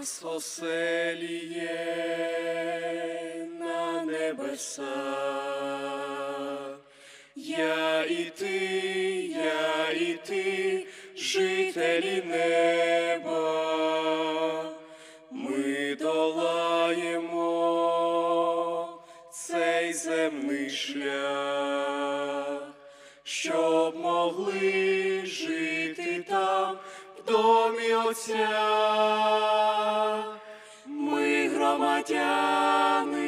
нас оселі на небесах. Я і ти, я і ти, жителі неба, ми долаємо цей земний шлях, щоб могли домі Отця. Ми громадяни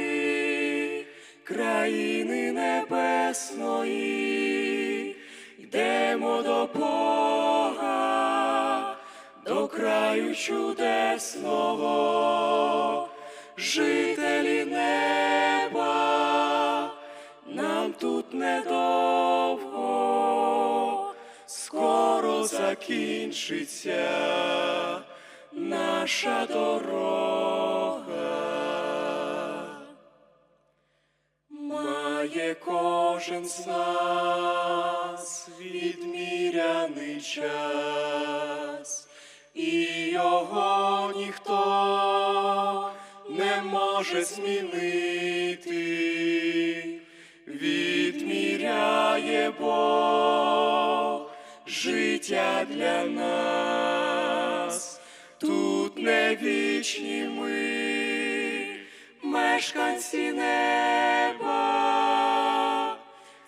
країни небесної, йдемо до Бога, до краю чудесного, закінчиться наша дорога. Має кожен з нас відміряний час, і його ніхто не може змінити, для нас, тут не вічні ми мешканці неба,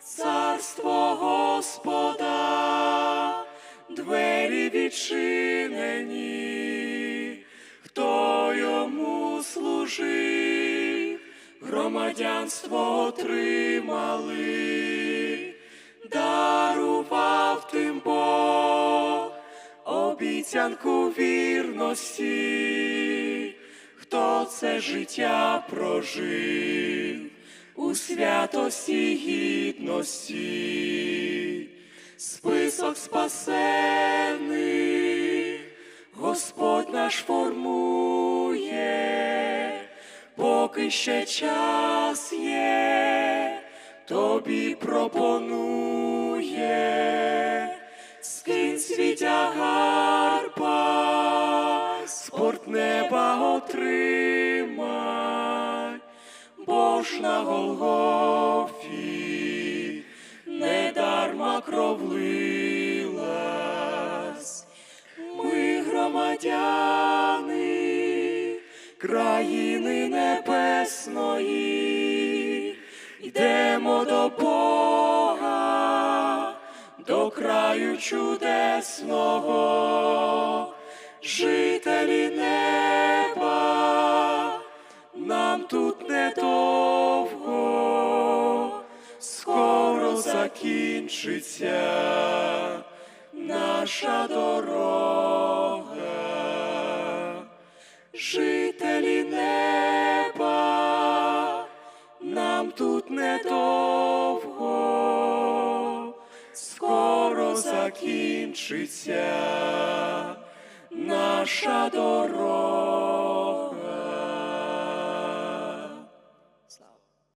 царство Господа, двері відчинені, хто йому служив, громадянство отримали, дарував обіцянку вірності. Хто це життя прожив у святості гідності, список спасених, Господь наш формує, поки ще час є, тобі пропонує, скинь свій тягар, спорт неба отримай, бо на Голгофі. Недарма кров лилась. Ми громадяни країни краю чудесного, жителі неба, нам тут недовго, скоро закінчиться наша дорога, жителі неба, нам тут недовго, закінчиться наша дорога.